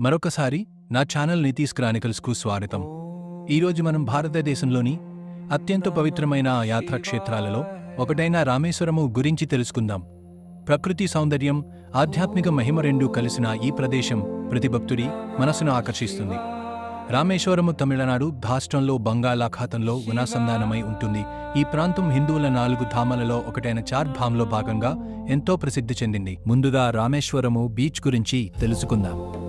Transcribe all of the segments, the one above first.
మరొకసారి నా ఛానల్ నీతీస్ క్రానికల్స్కు స్వాగతం. ఈరోజు మనం భారతదేశంలోని అత్యంత పవిత్రమైన యాత్రాక్షేత్రాలలో ఒకటైన రామేశ్వరము గురించి తెలుసుకుందాం. ప్రకృతి సౌందర్యం ఆధ్యాత్మిక మహిమ రెండూ కలిసిన ఈ ప్రదేశం ప్రతి భక్తుడి మనసును ఆకర్షిస్తుంది. రామేశ్వరము తమిళనాడు రాష్ట్రంలో బంగాళాఖాతంలో ఉనాసంధానమై ఉంటుంది. ఈ ప్రాంతం హిందువుల నాలుగు ధామలలో ఒకటైన చార్ ధామ్లో భాగంగా ఎంతో ప్రసిద్ధి చెందింది. ముందుగా రామేశ్వరము బీచ్ గురించి తెలుసుకుందాం.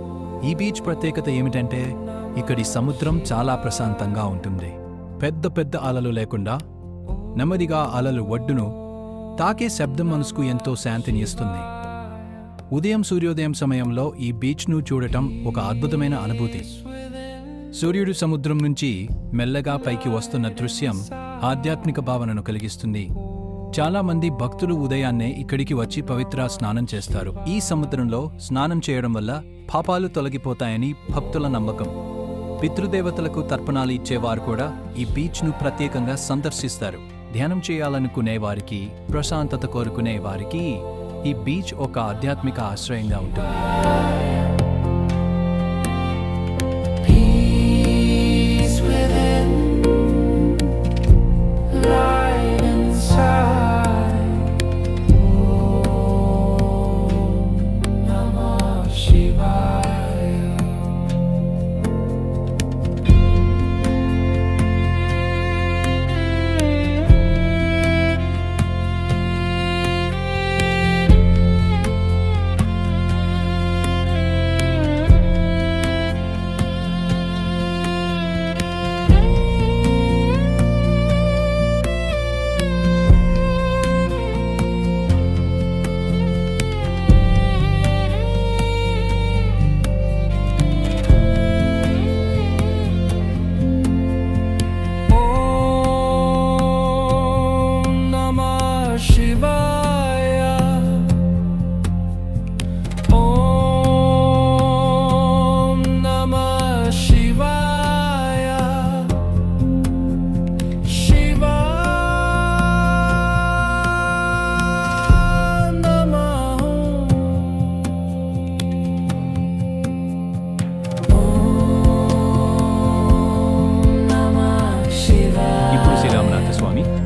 ఈ బీచ్ ప్రత్యేకత ఏమిటంటే ఇక్కడి సముద్రం చాలా ప్రశాంతంగా ఉంటుంది. పెద్ద పెద్ద అలలు లేకుండా నెమ్మదిగా అలలు ఒడ్డును తాకే శబ్దం మనసుకు ఎంతో శాంతిని ఇస్తుంది. ఉదయం సూర్యోదయం సమయంలో ఈ బీచ్ను చూడటం ఒక అద్భుతమైన అనుభూతి. సూర్యుడు సముద్రం నుంచి మెల్లగా పైకి వస్తున్న దృశ్యం ఆధ్యాత్మిక భావనను కలిగిస్తుంది. చాలా మంది భక్తులు ఉదయాన్నే ఇక్కడికి వచ్చి పవిత్ర స్నానం చేస్తారు. ఈ సముద్రంలో స్నానం చేయడం వల్ల పాపాలు తొలగిపోతాయని భక్తుల నమ్మకం. పితృదేవతలకు తర్పణాలు ఇచ్చేవారు కూడా ఈ బీచ్ను ప్రత్యేకంగా సందర్శిస్తారు. ధ్యానం చేయాలనుకునే వారికి ప్రశాంతత కోరుకునే వారికి ఈ బీచ్ ఒక ఆధ్యాత్మిక ఆశ్రయంగా ఉంటుంది.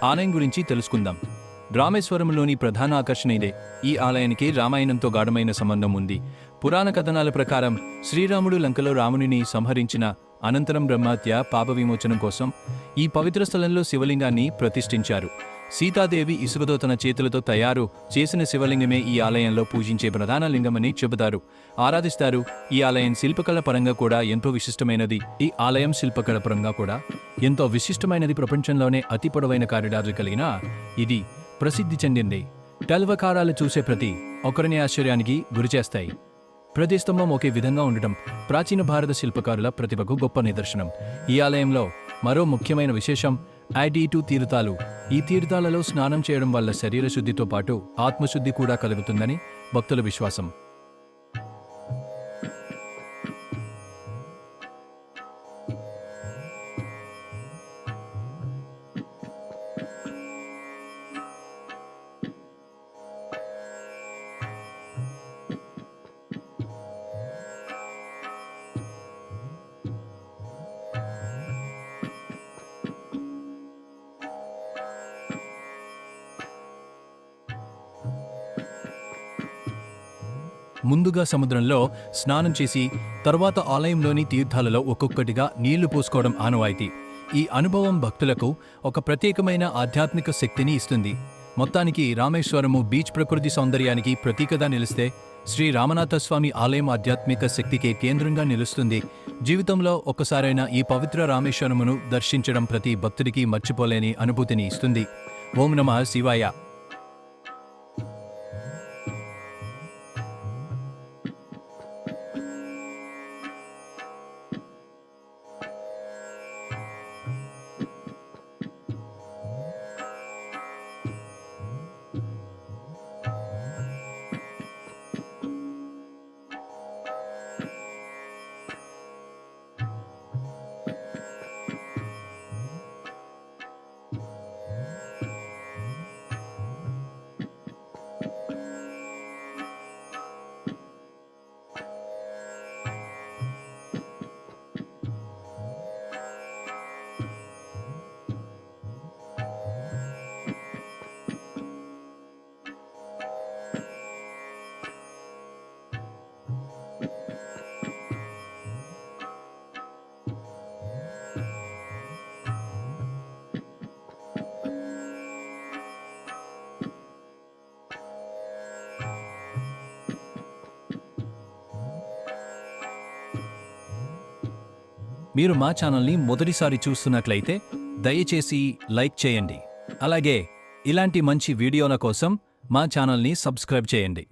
ఆలయం గురించి తెలుసుకుందాం. రామేశ్వరంలోని ప్రధాన ఆకర్షణ ఇదే. ఈ ఆలయానికి రామాయణంతో గాఢమైన సంబంధం ఉంది. పురాణ కథనాల ప్రకారం శ్రీరాముడు లంకలో రామునిని సంహరించిన అనంతరం బ్రహ్మత్య పాప విమోచనం కోసం ఈ పవిత్ర స్థలంలో శివలింగాన్ని ప్రతిష్ఠించారు. సీతాదేవి ఇసుకతో తన చేతులతో తయారు చేసిన శివలింగమే ఈ ఆలయంలో పూజించే ప్రధాన లింగమని చెబుతారు. ఆరాధిస్తారు. ఈ ఆలయం శిల్పకళ పరంగా కూడా ఎంతో విశిష్టమైనది. ఈ ఆలయం శిల్పకళ పరంగా కూడా ఎంతో విశిష్టమైనది ప్రపంచంలోనే అతి పొడవైన కారిడార్లు కలిగిన ఇది ప్రసిద్ధి చెందింది. టల్వకారాలు చూసే ప్రతి ఒకరిని ఆశ్చర్యానికి గురిచేస్తాయి ప్రతి స్తంభం ఒకే విధంగా ఉండటం ప్రాచీన భారత శిల్పకారుల ప్రతిభకు గొప్ప నిదర్శనం. ఈ ఆలయంలో మరో ముఖ్యమైన విశేషం ఐడీటు టూ తీర్థాలు ఈ తీర్థాలలో స్నానం చేయడం వల్ల శరీర శుద్ధితో పాటు ఆత్మశుద్ధి కూడా కలుగుతుందని భక్తుల విశ్వాసం. ముందుగా సముద్రంలో స్నానం చేసి తర్వాత ఆలయంలోని తీర్థాలలో ఒక్కొక్కటిగా నీళ్ళు పోసుకోవడం ఆనవాయితీ. ఈ అనుభవం భక్తులకు ఒక ప్రత్యేకమైన ఆధ్యాత్మిక శక్తిని ఇస్తుంది. మొత్తానికి రామేశ్వరము బీచ్ ప్రకృతి సౌందర్యానికి ప్రతీకగా నిలిస్తే శ్రీ రామనాథ స్వామి ఆలయం ఆధ్యాత్మిక శక్తికే కేంద్రంగా నిలుస్తుంది. జీవితంలో ఒక్కసారైనా ఈ పవిత్ర రామేశ్వరమును దర్శించడం ప్రతి భక్తుడికి మర్చిపోలేని అనుభూతిని ఇస్తుంది. ఓం నమ శివాయ. మీరు మా ఛానల్ని మొదటిసారి చూస్తున్నట్లయితే దయచేసి లైక్ చేయండి. అలాగే ఇలాంటి మంచి వీడియోల కోసం మా ఛానల్ని సబ్స్క్రైబ్ చేయండి.